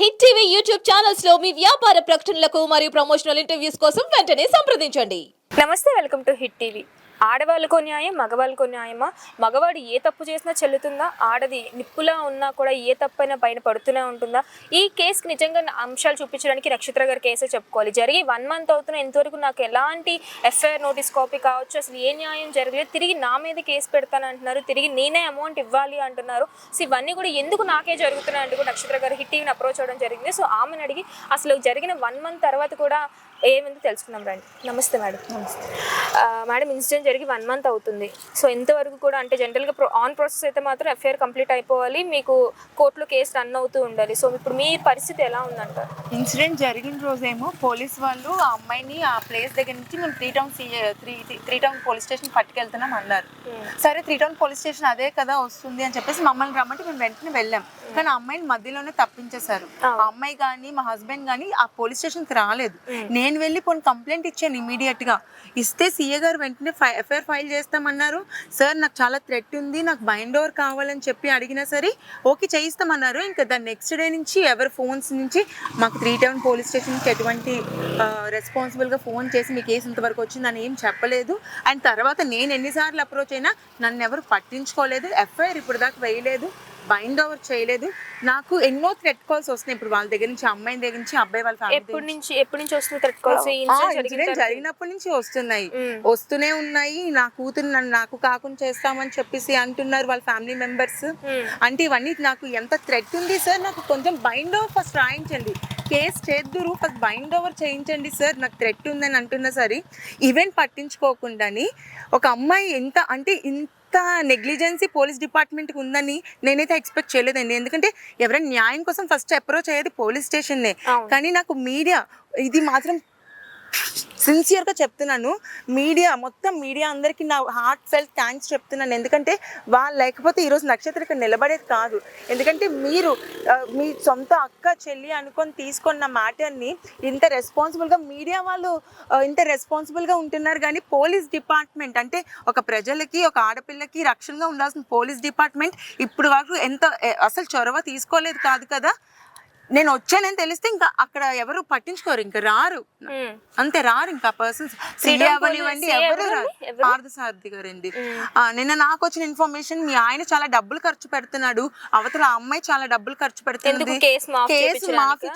Hit TV YouTube ఛానల్స్లో మీ వ్యాపార ప్రకటనలకు మరియు ప్రమోషనల్ ఇంటర్వ్యూస్ కోసం వెంటనే సంప్రదించండి. నమస్తే వెల్కమ్ టు హిట్ టీవీ. ఆడవాళ్ళకో న్యాయం మగవాళ్ళకో న్యాయమా? మగవాడు ఏ తప్పు చేసినా చెల్లుతుందా? ఆడది నిప్పులా ఉన్నా కూడా ఏ తప్పైనా పైన పడుతూనే ఉంటుందా? ఈ కేసుకి నిజంగా నా అంశాలు చూపించడానికి నక్షత్ర గారి కేసే చెప్పుకోవాలి. జరిగి వన్ మంత్ అవుతున్న ఇంతవరకు నాకు ఎలాంటి ఎఫ్ఐఆర్ నోటీస్ కాపీ కావచ్చు అసలు ఏ న్యాయం జరగలేదు. తిరిగి నా మీద కేసు పెడతాను అంటున్నారు. తిరిగి నేనే అమౌంట్ ఇవ్వాలి అంటున్నారు. సో ఇవన్నీ కూడా ఎందుకు నాకే జరుగుతున్నాయి అంటూ కూడా నక్షత్ర గారు హిట్ టీవీని అప్రోచ్ అవ్వడం జరిగింది. సో ఆమెను అడిగి అసలు జరిగిన వన్ మంత్ తర్వాత కూడా ఏమైందో తెలుసుకుందాం రండి. నమస్తే మేడం. నమస్తే మేడం ఇన్సిడెంట్ జరిగి వన్ మంత్ అవుతుంది. సో ఇంతవరకు కూడా అంటే జనరల్గా ప్రో ఆన్ ప్రాసెస్ అయితే మాత్రం ఎఫ్ఐఆర్ కంప్లీట్ అయిపోవాలి. మీకు కోర్టులో కేసు రన్ అవుతూ ఉండాలి. సో ఇప్పుడు మీ పరిస్థితి ఎలా ఉందంటారు? ఇన్సిడెంట్ జరిగిన రోజేమో పోలీస్ వాళ్ళు ఆ అమ్మాయిని ఆ ప్లేస్ దగ్గర నుంచి మేము three town three three town police station పట్టుకెళ్తున్నాం అన్నారు. సరే త్రీ టౌన్ పోలీస్ స్టేషన్ అదే కదా వస్తుంది అని చెప్పేసి మమ్మల్ని రమ్మంటే మేము వెంటనే వెళ్ళాం. కానీ ఆ అమ్మాయిని మధ్యలోనే తప్పించేశారు. ఆ. అమ్మాయి కానీ మా హస్బెండ్ కానీ ఆ పోలీస్ స్టేషన్కి రాలేదు. నేను నేను వెళ్ళి పోనీ కంప్లైంట్ ఇచ్చాను ఇమీడియట్గా. ఇస్తే సీఏ గారు వెంటనే ఎఫ్ఐఆర్ ఫైల్ చేస్తామన్నారు. సార్ నాకు చాలా థ్రెట్ ఉంది నాకు బైండ్ ఓవర్ కావాలని చెప్పి అడిగినా సరే ఓకే చేయిస్తామన్నారు. ఇంకా దాని నెక్స్ట్ డే నుంచి ఎవరి ఫోన్స్ నుంచి మాకు త్రీ టౌన్ పోలీస్ స్టేషన్కి ఎటువంటి రెస్పాన్సిబుల్గా ఫోన్ చేసి మీ కేసు ఇంతవరకు వచ్చిందని ఏం చెప్పలేదు. అండ్ తర్వాత నేను ఎన్నిసార్లు అప్రోచ్ అయినా నన్ను ఎవరు పట్టించుకోలేదు. ఎఫ్ఐఆర్ ఇప్పుడు దాకా వేయలేదు. బైండ్ ఓవర్ చేయలేదు. నాకు ఎన్నో థ్రెట్ కాల్స్ వస్తున్నాయి. ఇప్పుడు వాళ్ళ దగ్గర నుంచి అమ్మాయి దగ్గర నుంచి అబ్బాయి వాళ్ళ ఎప్పటి నుంచి. ఎప్పటి నుంచి థ్రెట్ కాల్స్ ఇన్సిడెంట్? జరిగినప్పటి నుంచి వస్తున్నాయి. వస్తూనే ఉన్నాయి. నా కూతురు నన్ను నాకు కాకుండా చేస్తామని చెప్పేసి అంటున్నారు వాళ్ళ ఫ్యామిలీ మెంబర్స్. అంటే ఇవన్నీ నాకు ఎంత థ్రెట్ ఉంది సార్? నాకు కొంచెం బైండ్ ఓవర్ ఫస్ట్ రాయించండి. కేసు చేద్దురు ఫస్ట్ బైండ్ ఓవర్ చేయించండి సార్. నాకు థ్రెట్ ఉందని అంటున్నా సరే ఈవెంట్ పట్టించుకోకుండాని ఒక అమ్మాయి ఎంత అంటే ఇంత నెగ్లిజెన్సీ పోలీస్ డిపార్ట్మెంట్కి ఉందని నేనైతే ఎక్స్పెక్ట్ చేయలేదండి ఎందుకంటే ఎవరైనా న్యాయం కోసం ఫస్ట్ అప్రోచ్ అయ్యేది పోలీస్ స్టేషన్నే. కానీ నాకు మీడియా ఇది మాత్రం సిన్సియర్గా చెప్తున్నాను. మీడియా మొత్తం మీడియా అందరికీ నా హార్ట్ ఫెల్ట్ థ్యాంక్స్ చెప్తున్నాను. ఎందుకంటే వాళ్ళు లేకపోతే ఈరోజు నక్షత్రం ఇక్కడ నిలబడేది కాదు. ఎందుకంటే మీరు మీ సొంత అక్క చెల్లి అనుకొని తీసుకున్న మ్యాటర్ని ఇంత రెస్పాన్సిబుల్గా మీడియా వాళ్ళు ఇంత రెస్పాన్సిబుల్గా ఉంటున్నారు. కానీ పోలీస్ డిపార్ట్మెంట్ అంటే ఒక ప్రజలకి ఒక ఆడపిల్లకి రక్షణగా ఉండాల్సిన పోలీస్ డిపార్ట్మెంట్ ఇప్పుడు వరకు ఎంత అసలు చొరవ తీసుకోలేదు కాదు కదా. నేను వచ్చానని తెలిస్తే ఇంకా అక్కడ ఎవరు పట్టించుకోరు ఇంకా రారు. అంతే రారు ఇంకా పర్సన్స్ అవనివ్వండి police ఎవరు? రారు? పార్థసారథి గారండి. నిన్న నాకు వచ్చిన ఇన్ఫర్మేషన్ మీ ఆయన చాలా డబ్బులు ఖర్చు పెడుతున్నాడు. అవతల అమ్మాయి చాలా డబ్బులు ఖర్చు పెడుతుంది కేసు మాఫ్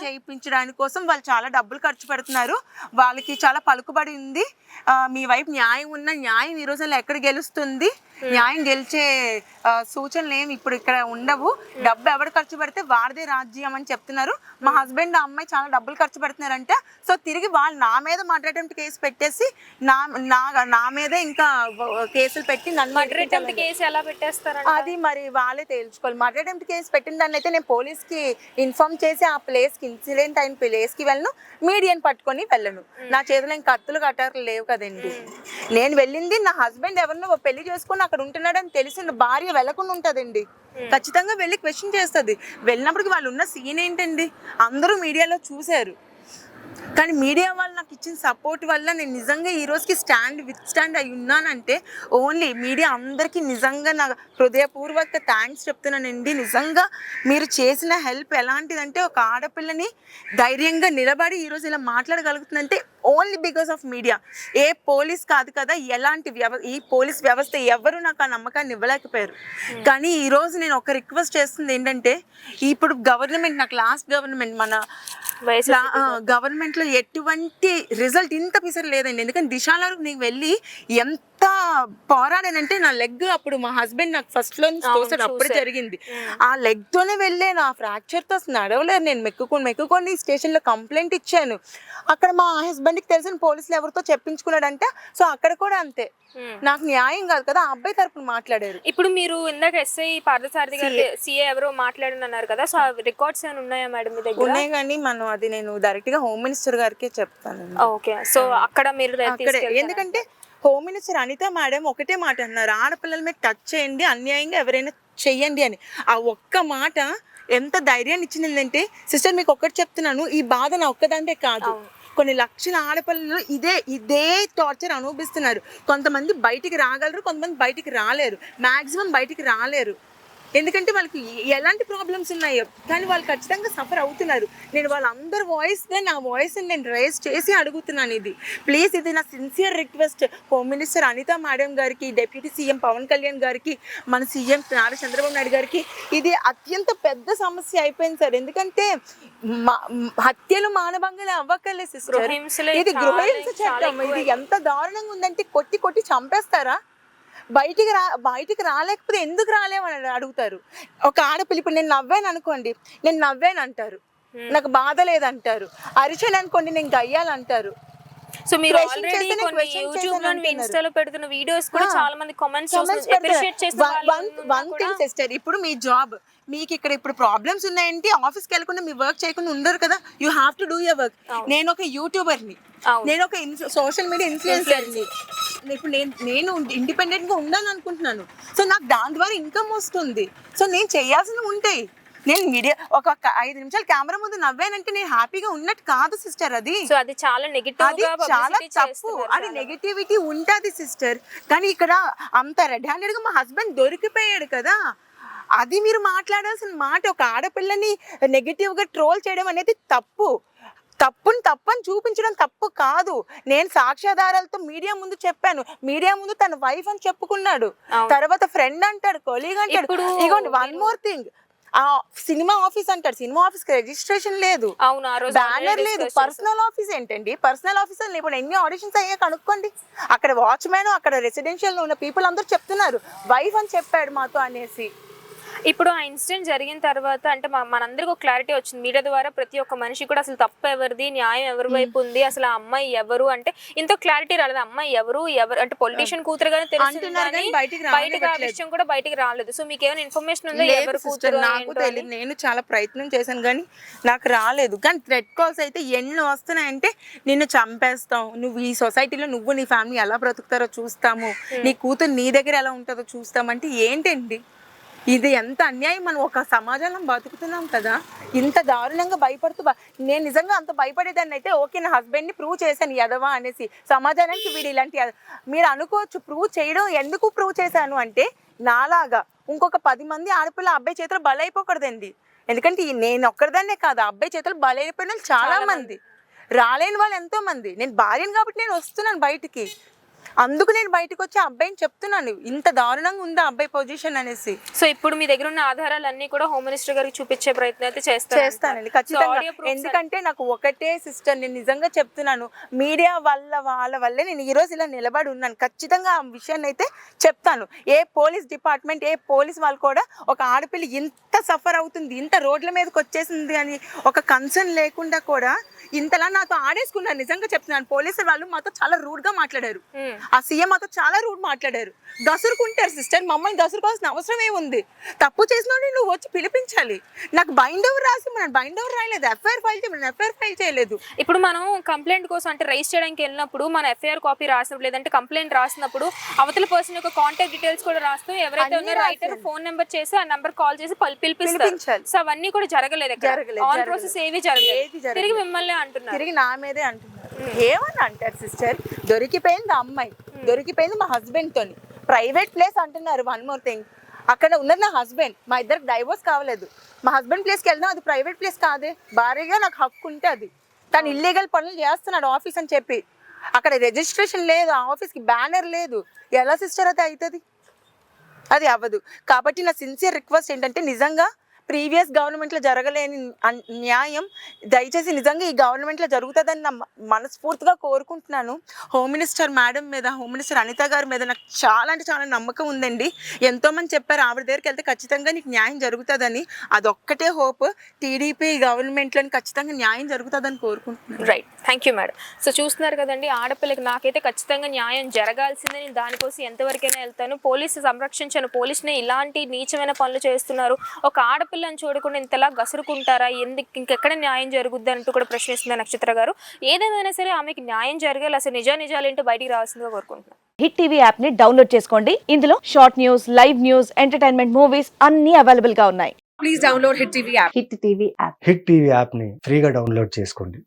చేయించడానికా? కోసం వాళ్ళు చాలా డబ్బులు ఖర్చు పెడుతున్నారు. వాళ్ళకి చాలా పలుకుబడి ఉంది. మీ వైపు న్యాయం ఉన్న న్యాయం ఈ రోజుల్లో ఎక్కడ గెలుస్తుంది? న్యాయం గెలిచే సూచనలు ఏమి ఇప్పుడు ఇక్కడ ఉండవు. డబ్బు ఎవరు ఖర్చు పెడితే వాడిదే రాజ్యం అని చెప్తున్నారు. మా హస్బెండ్ అమ్మాయి చాలా డబ్బులు ఖర్చు పెడుతున్నారంట. సో తిరిగి వాళ్ళు నా మీద మర్డర్ కేసు పెట్టేసి నా నా నా మీదే ఇంకా కేసులు పెట్టి నన్ను మర్డర్ అటెంప్ట్ కేసు ఎలా పెట్టేస్తారంట? అది మరి వాళ్ళే తేల్చుకోవాలి. మర్డర్ అటెంప్ట్ కేసు పెట్టిన దాన్ని అయితే నేను పోలీస్కి ఇన్ఫార్మ్ చేసి ఆ ప్లేస్కి ఇన్సిడెంట్ అయిన ప్లేస్కి వెళ్ళను. మీడియాని పట్టుకొని వెళ్ళను. నా చేతిలో ఇంకా కత్తులు కట్టారు లేవు కదండి. నేను వెళ్ళింది నా హస్బెండ్ ఎవరినో పెళ్ళి చేసుకొని అక్కడ ఉంటున్నాడని తెలిసిన భార్య వెళ్ళకుండా ఉంటుందండి. ఖచ్చితంగా వెళ్ళి క్వశ్చన్ చేస్తుంది. వెళ్ళినప్పటికి వాళ్ళు ఉన్న సీన్ ఏంటండి? అందరూ మీడియాలో చూశారు. కానీ మీడియా వాళ్ళు నాకు ఇచ్చిన సపోర్ట్ వల్ల నేను నిజంగా ఈ రోజుకి స్టాండ్ విత్ స్టాండ్ అయి ఉన్నానంటే ఓన్లీ మీడియా అందరికీ నిజంగా నా హృదయపూర్వక థ్యాంక్స్ చెప్తున్నానండి. నిజంగా మీరు చేసిన హెల్ప్ ఎలాంటిదంటే ఒక ఆడపిల్లని ధైర్యంగా నిలబడి ఈరోజు ఇలా మాట్లాడగలుగుతుందంటే ఓన్లీ బికాస్ ఆఫ్ మీడియా ఏ పోలీస్ కాదు కదా ఎలాంటి వ్యవ ఈ పోలీస్ వ్యవస్థ ఎవరు నాకు ఆ నమ్మకాన్ని ఇవ్వలేకపోయారు. కానీ ఈ రోజు నేను ఒక రిక్వెస్ట్ చేస్తుంది ఏంటంటే ఇప్పుడు గవర్నమెంట్ నాకు లాస్ట్ గవర్నమెంట్ మన వయసు గవర్నమెంట్లో ఎటువంటి రిజల్ట్ ఇంత పిసర్ లేదండి. ఎందుకంటే దిశాలో నీకు వెళ్ళి ఎంత పోరాడానంటే నా లెగ్ అప్పుడు మా హస్బెండ్ నాకు ఫస్ట్లో నుంచి తోసాడు అప్పుడు జరిగింది. ఆ. లెగ్ తోనే వెళ్ళే నా ఫ్రాక్చర్తో అసలు నడవలేరు నేను మెక్కుకొని మెక్కుకొని స్టేషన్లో కంప్లైంట్ ఇచ్చాను. అక్కడ మా హస్బెండ్కి తెలిసిన పోలీసులు ఎవరితో చెప్పించుకున్నాడంటే సో అక్కడ కూడా అంతే. నాకు న్యాయం కాదు కదా ఆ అబ్బాయి తరపున మాట్లాడారు. ఇప్పుడు మీరు ఇందాక ఎస్ఐ పార్థసారథి గారు సీఏ ఎవరో మాట్లాడినన్నారు కదా సో రికార్డ్స్ ఏమైనా ఉన్నాయా మేడం మీ దగ్గర? ఉన్నాయి కానీ మనం అది నేను డైరెక్ట్గా హోమ్ మినిస్టర్ గారికే చెప్తాను. ఓకే సో అక్కడ మీరు? ఎందుకంటే హోమ్ మినిస్టర్ అనిత మేడం ఒకటే మాట అన్నారు. ఆడపిల్లల మీద టచ్ చేయండి అన్యాయంగా ఎవరైనా చెయ్యండి అని. ఆ ఒక్క మాట ఎంత ధైర్యాన్ని ఇచ్చిందంటే సిస్టర్ మీకు ఒక్కటి చెప్తున్నాను ఈ బాధ నా ఒక్కదాంతే కాదు. కొన్ని లక్షల ఆడపిల్లలు ఇదే ఇదే టార్చర్ అనుభవిస్తున్నారు. కొంతమంది బయటికి రాగలరు కొంతమంది బయటికి రాలేరు. మాక్సిమం బయటికి రాలేరు. ఎందుకంటే వాళ్ళకి ఎలాంటి ప్రాబ్లమ్స్ ఉన్నాయో కానీ వాళ్ళు ఖచ్చితంగా సఫర్ అవుతున్నారు. నేను వాళ్ళందరి వాయిస్గా నా వాయిస్ నేను రేస్ చేసి అడుగుతున్నాను ఇది. ప్లీజ్ ఇది నా sincere request home minister Anitha madam గారికి డిప్యూటీ సీఎం పవన్ కళ్యాణ్ గారికి మన సీఎం నారా చంద్రబాబు నాయుడు గారికి ఇది అత్యంత పెద్ద సమస్య అయిపోయింది సార్. ఎందుకంటే హత్యలు మానభంగాలు అవ్వకలే సిస్టర్ ఇది గృహహింస చట్టం. ఇది. ఎంత దారుణంగా ఉందంటే కొట్టి కొట్టి చంపేస్తారా? బయటికి రా బయటికి రాలేకపోతే ఎందుకు రాలేమని అడుగుతారు. ఒక ఆడపిల్ల ఇప్పుడు నేను నవ్వాను అనుకోండి నేను నవ్వాను అంటారు. నాకు బాధ లేదంటారు. అరిచాను అనుకోండి నేను గయ్యాలంటారు. సో మీరు ఆల్రెడీ కొన్ని యూట్యూబ్లో. ఇన్స్టాలో పెడుతున్న వీడియోస్ కూడా. చాలా మంది కామెంట్స్ అప్రిషియేట్ చేస్తే పెడతారు. One- one- one thing sister, ఇప్పుడు మీ జాబ్ మీకు ఇక్కడ ఇప్పుడు ప్రాబ్లమ్స్ ఉన్నాయంటే ఆఫీస్కి వెళ్ళకుండా మీ వర్క్ చేయకుండా ఉండరు కదా. You have to do your work నేను ఒక యూట్యూబర్ని. నేను ఒక సోషల్ మీడియా ఇన్ఫ్లుయెన్సర్ని ఇప్పుడు నేను నేను ఇండిపెండెంట్గా ఉండాలని అనుకుంటున్నాను సో నాకు దాని ద్వారా ఇన్కమ్ వస్తుంది. సో నేను చేయాల్సినవి ఉంటాయి. నేను మీడియా ఒక ఐదు నిమిషాలు కెమెరా ముందు నవ్వానంటే నేను హ్యాపీగా ఉన్నట్టు కాదు సిస్టర్ అది. సో అది చాలా నెగిటివ్ అది చాలా తప్పు. అది. నెగిటివిటీ ఉంటది సిస్టర్. కానీ ఇక్కడ అంత రెడ్ హ్యాండెడ్గా మా హస్బెండ్ దొరికిపోయాడు కదా. అది మీరు మాట్లాడాల్సిన మాట ఒక ఆడపిల్లని నెగిటివ్గా ట్రోల్ చేయడం అనేది తప్పు. తప్పుని తప్పని చూపించడం తప్పు కాదు. నేను సాక్ష్యాధారాలతో మీడియా ముందు చెప్పాను. మీడియా ముందు తన వైఫ్ అని చెప్పుకున్నాడు. తర్వాత ఫ్రెండ్ అంటాడు కొలీగ్ అంటాడు. ఇగోండి వన్ మోర్ థింగ్ ఆ సినిమా ఆఫీస్ అంటాడు. సినిమా ఆఫీస్కి రిజిస్ట్రేషన్ లేదు. అవును బ్యానర్ లేదు. పర్సనల్ ఆఫీస్ ఏంటండి? పర్సనల్ ఆఫీసర్ ఇప్పుడు ఎన్ని ఆడిషన్స్ అయ్యాయి కనుక్కోండి. అక్కడ వాచ్మెన్ అక్కడ రెసిడెన్షియల్ ఉన్న పీపుల్ అందరూ చెప్తున్నారు. వైఫ్ అని చెప్పాడు మాతో అనేసి. ఇప్పుడు ఆ ఇన్సిడెంట్ జరిగిన తర్వాత అంటే మనందరికి ఒక క్లారిటీ వచ్చింది. మీడియా ద్వారా ప్రతి ఒక్క మనిషి కూడా అసలు తప్పు ఎవరిది న్యాయం ఎవరి వైపు ఉంది అసలు ఆ అమ్మాయి ఎవరు అంటే ఇంత క్లారిటీ రాలేదు. అమ్మాయి ఎవరు ఎవరు అంటే పొలిటీషియన్ అంటున్నారు కానీ కానీ బయటికి ఆ. విషయం కూడా బయటికి రాలేదు. సో మీకు ఏమైనా ఇన్ఫర్మేషన్ ఉందా ఎవరు కూతురు నాకు? తెలియదు నేను చాలా ప్రయత్నం చేశాను కానీ నాకు రాలేదు. కానీ థ్రెడ్ కాల్స్ అయితే ఎన్ని వస్తున్నాయంటే నిన్ను చంపేస్తాం. నువ్వు ఈ సొసైటీలో నువ్వు నీ ఫ్యామిలీ ఎలా బ్రతుకుతారో చూస్తాము. నీ కూతురు నీ దగ్గర ఎలా ఉంటుందో చూస్తామంటే ఏంటండి? ఇది ఎంత అన్యాయం. మనం ఒక సమాజంలో బతుకుతున్నాం కదా ఇంత దారుణంగా భయపడుతూ బ- నేను నిజంగా అంత భయపడేదాన్ని అయితే ఓకే నా హస్బెండ్ని ప్రూవ్ చేశాను ఎదవా అనేసి. సమాజానికి వీడు ఇలాంటి మీరు అనుకోవచ్చు ప్రూవ్ చేయడం ఎందుకు ప్రూవ్ చేశాను అంటే నాలాగా ఇంకొక పది మంది ఆడపిల్ల అబ్బాయి చేతులు బలైపోకూడదండి. ఎందుకంటే నేను ఒక్కరిదాన్నే కాదు అబ్బాయి చేతులు బలైపోయిన వాళ్ళు చాలా మంది. రాలేని వాళ్ళు ఎంతో మంది నేను భార్యను కాబట్టి నేను వస్తున్నాను బయటికి. అందుకు నేను బయటకు వచ్చి అబ్బాయిని చెప్తున్నాను. ఇంత దారుణంగా ఉంది అబ్బాయి పొజిషన్ అనేసి. సో ఇప్పుడు మీ దగ్గర ఉన్న ఆధారాలన్నీ కూడా హోమ్ మినిస్టర్ గారికి చూపించే ప్రయత్నం అయితే చేస్తారు చేస్తానండి ఖచ్చితంగా. ఎందుకంటే నాకు ఒకటే సిస్టర్ నేను నిజంగా చెప్తున్నాను. మీడియా వల్ల వాళ్ళ వల్లే నేను ఈ రోజు ఇలా నిలబడి ఉన్నాను. ఖచ్చితంగా ఆ విషయాన్ని అయితే చెప్తాను. ఏ పోలీస్ డిపార్ట్మెంట్ ఏ పోలీస్ వాళ్ళు కూడా ఒక ఆడపిల్ల ఇంత సఫర్ అవుతుంది ఇంత రోడ్ల మీదకి వచ్చేసింది అని ఒక కన్సర్న్ లేకుండా కూడా ఇంతలా నాతో ఆడేసుకున్నారు. నిజంగా చెప్తున్నాను పోలీసు వాళ్ళు మాతో చాలా రూడ్గా మాట్లాడారు. ఆ సీఎం మాతో చాలా రూడ్ మాట్లాడారు. దసురుకుంటారు సిస్టర్ మమ్మల్ని దసురుకోవాల్సిన అవసరం ఏముంది? తప్పు చేసిన నువ్వు వచ్చి పిలిపించాలి. నాకు బైండ్ ఓవర్ రాసి మనం బైండ్ ఓవర్ రాయలేదు. ఎఫ్ఐఆర్ ఫైల్ చేయమని ఎఫ్ఐఆర్ ఫైల్ చేయలేదు. ఇప్పుడు మనం కంప్లైంట్ కోసం అంటే రైస్ చేయడానికి వెళ్ళినప్పుడు మన ఎఫ్ఐఆర్ కాపీ రాసినప్పుడు లేదంటే కంప్లైంట్ రాసినప్పుడు అవతల పర్సన్ యొక్క కాంటాక్ట్ డీటెయిల్స్ కూడా రాస్తూ ఎవరైతే ఉన్నారో రైటర్. ఫోన్ నెంబర్ చేసి ఆ నెంబర్ కాల్ చేసి పల్- పిలిపిస్తారు. పిలిపించాలి. సో అవన్నీ కూడా జరగలేదు ఆన్. ప్రాసెస్ ఏవి జరగలేదు. తిరిగి మిమ్మల్ని అంటున్నారు. తిరిగి నా మీదే అంటున్నారు. ఏమని అంటారు సిస్టర్? దొరికిపోయింది అమ్మాయి. దొరికిపోయింది మా హస్బెండ్ తోని. ప్రైవేట్ ప్లేస్ అంటున్నారు వన్ మోర్ థింగ్ అక్కడ ఉన్నది నా హస్బెండ్ మా ఇద్దరికి డైవోర్స్ కావలేదు. మా హస్బెండ్ ప్లేస్కి వెళ్దాం అది ప్రైవేట్ ప్లేస్ కాదే. భారీగా నాకు హక్కు ఉంటే అది. తను ఇల్లీగల్ పనులు చేస్తున్నాడు ఆఫీస్ అని చెప్పి. అక్కడ రిజిస్ట్రేషన్ లేదు ఆ ఆఫీస్కి బ్యానర్ లేదు. ఎలా సిస్టర్ అది అవుతుంది? అది అవ్వదు. కాబట్టి నా సిన్సియర్ రిక్వెస్ట్ ఏంటంటే నిజంగా ప్రీవియస్ గవర్నమెంట్లో జరగలేని అన్- న్యాయం దయచేసి నిజంగా ఈ గవర్నమెంట్లో జరుగుతుందని నా మనస్ఫూర్తిగా కోరుకుంటున్నాను. హోమ్ మినిస్టర్ మేడం మీద హోమ్ మినిస్టర్ అనిత గారి మీద నాకు చాలా అంటే చాలా నమ్మకం ఉందండి. ఎంతోమంది చెప్పారు ఆవిడ దగ్గరికి వెళ్తే ఖచ్చితంగా నీకు న్యాయం జరుగుతుందని. అదొక్కటే హోప్. టీడీపీ గవర్నమెంట్లోని ఖచ్చితంగా న్యాయం జరుగుతుందని కోరుకుంటున్నాను. Right thank you madam so చూస్తున్నారు కదండి ఆడపిల్లకి నాకైతే ఖచ్చితంగా న్యాయం జరగాల్సిందని దానికోసం ఎంతవరకైనా వెళ్తాను. పోలీసు సంరక్షించను. పోలీసుని ఇలాంటి నీచమైన పనులు చేస్తున్నారు. ఒక ఆడపిల్లని చూడకుండా ఇంతలా గసురుకుంటారా? ఎందుకు? ఇంకెక్కడ న్యాయం జరుగుద్ది అంటూ కూడా ప్రశ్నిస్తున్నారు నక్షత్ర గారు. ఏదేమైనా సరే ఆమెకి న్యాయం జరగాలి. అసలు నిజా నిజాలు ఏంటో బయటికి రావాల్సిందిగా కోరుకుంటున్నాను హిట్ టీవీ యాప్ని డౌన్లోడ్ చేసుకోండి. ఇందులో short news live news entertainment movies అన్ని అవైలబుల్గా ఉన్నాయి. Please download Hit TV app. Hit TV app Hit TV యాప్ని ఫ్రీగా డౌన్లోడ్ చేసుకోండి.